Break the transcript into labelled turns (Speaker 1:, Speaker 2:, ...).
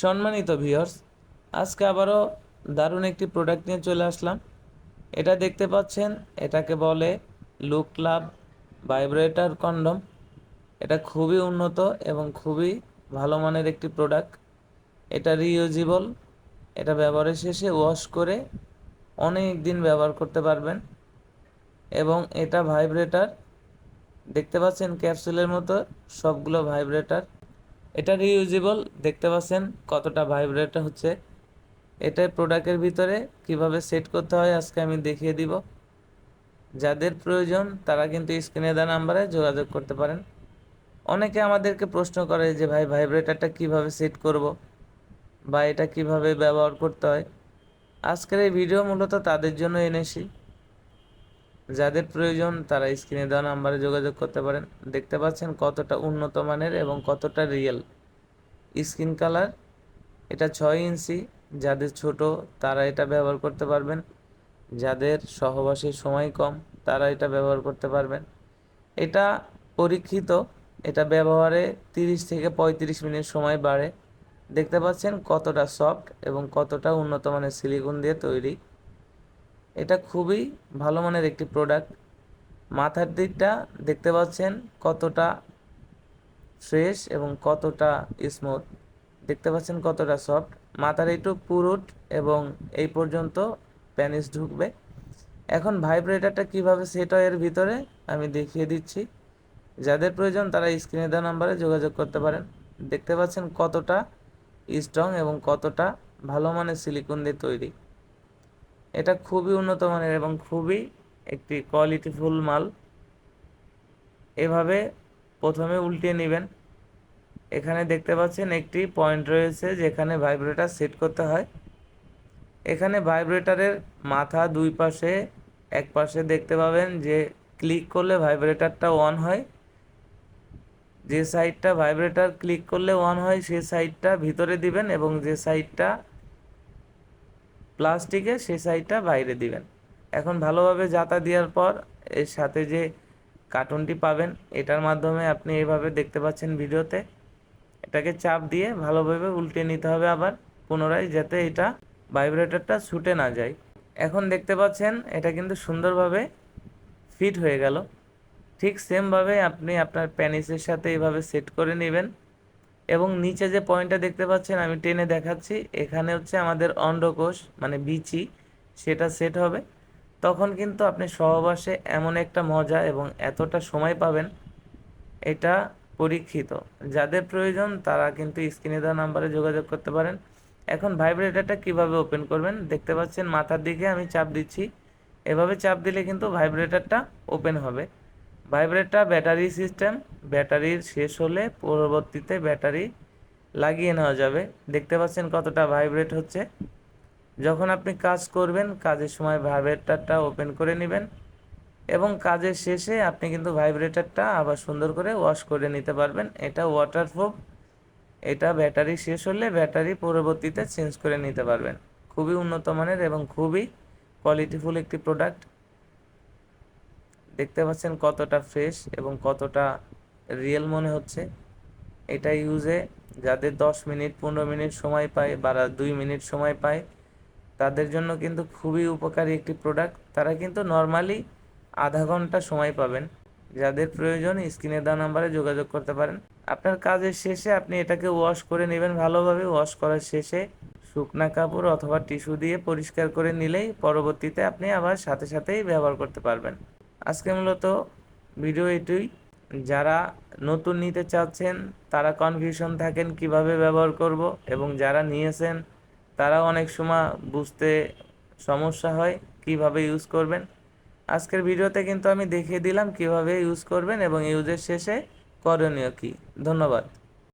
Speaker 1: সম্মানিত ভিওর্স আজকে আবারও দারুণ একটি প্রোডাক্ট নিয়ে চলে আসলাম। এটা দেখতে পাচ্ছেন, এটাকে বলে লুক ক্লাব ভাইব্রেটার কন্ডম এটা খুবই উন্নত এবং খুবই ভালো মানের একটি প্রোডাক্ট এটা রিইউজেবল এটা ব্যবহারের শেষে ওয়াশ করে অনেক দিন ব্যবহার করতে পারবেন। এবং এটা ভাইব্রেটার দেখতে পাচ্ছেন ক্যাপসুলের মতো সবগুলো ভাইব্রেটর এটা রিউজেবল দেখতে পাচ্ছেন কতটা ভাইব্রেট হচ্ছে। এটা প্রোডাক্টের ভিতরে কীভাবে সেট করতে হয় আজকে আমি দেখিয়ে দিব। যাদের প্রয়োজন তারা কিন্তু স্ক্রিনে দেওয়া নাম্বারে যোগাযোগ করতে পারেন। অনেকে আমাদেরকে প্রশ্ন করে যে, ভাই ভাইব্রেটারটা কীভাবে সেট করব বা এটা কীভাবে ব্যবহার করতে হয়? আজকের এই ভিডিও মূলত তাদের জন্য এনেছি। যাদের প্রয়োজন তারা স্ক্রিনে দেওয়া নাম্বারে যোগাযোগ করতে পারেন। দেখতে পাচ্ছেন কতটা উন্নত মানের এবং কতটা রিয়েল। স্কিন কালার এটা ছয় ইঞ্চি। যাদের ছোট তারা এটা ব্যবহার করতে পারবেন। যাদের সহবাসীর সময় কম তারা এটা ব্যবহার করতে পারবেন। এটা পরীক্ষিত। এটা ব্যবহারে তিরিশ থেকে পঁয়ত্রিশ মিনিট সময় বাড়ে। দেখতে পাচ্ছেন কতটা সফট এবং কতটা উন্নত মানের সিলিকন দিয়ে তৈরি। এটা খুবই ভালো মানের একটি প্রোডাক্ট মাথার দিকটা দেখতে পাচ্ছেন কতটা ফ্রেশ এবং কতটা স্মুথ দেখতে পাচ্ছেন কতটা সফট মাথার একটু পুরুট এবং এই পর্যন্ত প্যানিস ঢুকবে। এখন ভাইব্রেটারটা কীভাবে সেট হয় এর ভিতরে আমি দেখিয়ে দিচ্ছি। যাদের প্রয়োজন তারা স্ক্রিনে দেওয়া নাম্বারে যোগাযোগ করতে পারেন। দেখতে পাচ্ছেন কতটা স্ট্রং এবং কতটা ভালো মানের সিলিকন দিয়ে তৈরি। এটা খুবই উন্নত মানের এবং খুবই একটি কোয়ালিটিফুল মাল। এভাবে প্রথমে উল্টিয়ে নেবেন। এখানে দেখতে পাচ্ছেন একটি পয়েন্ট রয়েছে যেখানে ভাইব্রেটার সেট করতে হয়। এখানে ভাইব্রেটারের মাথা দুই পাশে, এক পাশে দেখতে পাবেন যে ক্লিক করলে ভাইব্রেটারটা অন হয়। যে সাইডটা ভাইব্রেটার ক্লিক করলে অন হয় সেই সাইডটা ভিতরে দিবেন এবং যে সাইডটা প্লাস্টিকের সেই সাইডটা বাইরে দিবেন। এখন ভালোভাবে জাতা দেওয়ার পর, এর সাথে যে কার্টুনটি পাবেন, এটার মাধ্যমে আপনি এভাবে দেখতে পাচ্ছেন ভিডিওতে। এটাকে চাপ দিয়ে ভালোভাবে উল্টে নিতে হবে আবার পুনরায়, যাতে এটা ভাইব্রেটরটা ছুটে না যায়। এখন দেখতে পাচ্ছেন, এটা কিন্তু সুন্দরভাবে ফিট হয়ে গেল। ঠিক সেমভাবে আপনি আপনার প্যানিসের সাথে এইভাবে সেট করে নেবেন। এবং নিচে যে পয়েন্টটা দেখতে পাচ্ছেন, আমি টেনে দেখাচ্ছি। এখানে হচ্ছে আমাদের অন্ডকোষ মানে বিচি, সেটা সেট হবে। তখন কিন্তু আপনি সহবাসে এমন একটা মজা এবং এতটা সময় পাবেন, এটা পরীক্ষিত। যাদের প্রয়োজন, তারা কিন্তু স্ক্রিনে দেওয়া নাম্বারে যোগাযোগ করতে পারেন। এখন ভাইব্রেটারটা কীভাবে ওপেন করবেন? দেখতে পাচ্ছেন মাথার দিকে আমি চাপ দিচ্ছি। এভাবে চাপ দিলে কিন্তু ভাইব্রেটারটা ওপেন হবে। ভাইব্রেটটা ব্যাটারি সিস্টেম, ব্যাটারির শেষ হলে পরবর্তীতে ব্যাটারি লাগিয়ে নেওয়া যাবে। দেখতে পাচ্ছেন কতটা ভাইব্রেট হচ্ছে। যখন আপনি কাজ করবেন, কাজের সময় ভাইব্রেটারটা ওপেন করে নেবেন এবং কাজের শেষে আপনি কিন্তু ভাইব্রেটারটা আবার সুন্দর করে ওয়াশ করে নিতে পারবেন। এটা ওয়াটারপ্রুফ এটা ব্যাটারি শেষ হলে ব্যাটারি পরবর্তীতে চেঞ্জ করে নিতে পারবেন। খুবই উন্নত মানের এবং খুবই কোয়ালিটিফুল একটি প্রোডাক্ট দেখতে পাচ্ছেন কতটা ফ্রেশ এবং কতটা রিয়েল মনে হচ্ছে। এটা ইউজে যাদের দশ মিনিট, পনেরো মিনিট সময় পায় বা দুই মিনিট সময় পায়, তাদের জন্য কিন্তু খুবই উপকারী একটি প্রোডাক্ট তারা কিন্তু নর্মালি আধা ঘণ্টা সময় পাবেন। যাদের প্রয়োজন, স্ক্রিনে দেওয়া নাম্বারে যোগাযোগ করতে পারেন। আপনার কাজের শেষে আপনি এটাকে ওয়াশ করে নেবেন ভালোভাবে। ওয়াশ করার শেষে শুকনা কাপড় অথবা টিস্যু দিয়ে পরিষ্কার করে নিলেই পরবর্তীতে আপনি আবার সাথে সাথেই ব্যবহার করতে পারবেন। আজকে মূলত ভিডিও এটুই যারা নতুন নিতে চাচ্ছেন, তারা কনফিউশন থাকেন কীভাবে ব্যবহার করব এবং যারা নিয়েছেন তারা অনেক সময় বুঝতে সমস্যা হয় কীভাবে ইউজ করবেন। আজকের ভিডিওতে কিন্তু আমি দেখিয়ে দিলাম কীভাবে ইউজ করবেন এবং ইউজের শেষে করণীয় কী। ধন্যবাদ।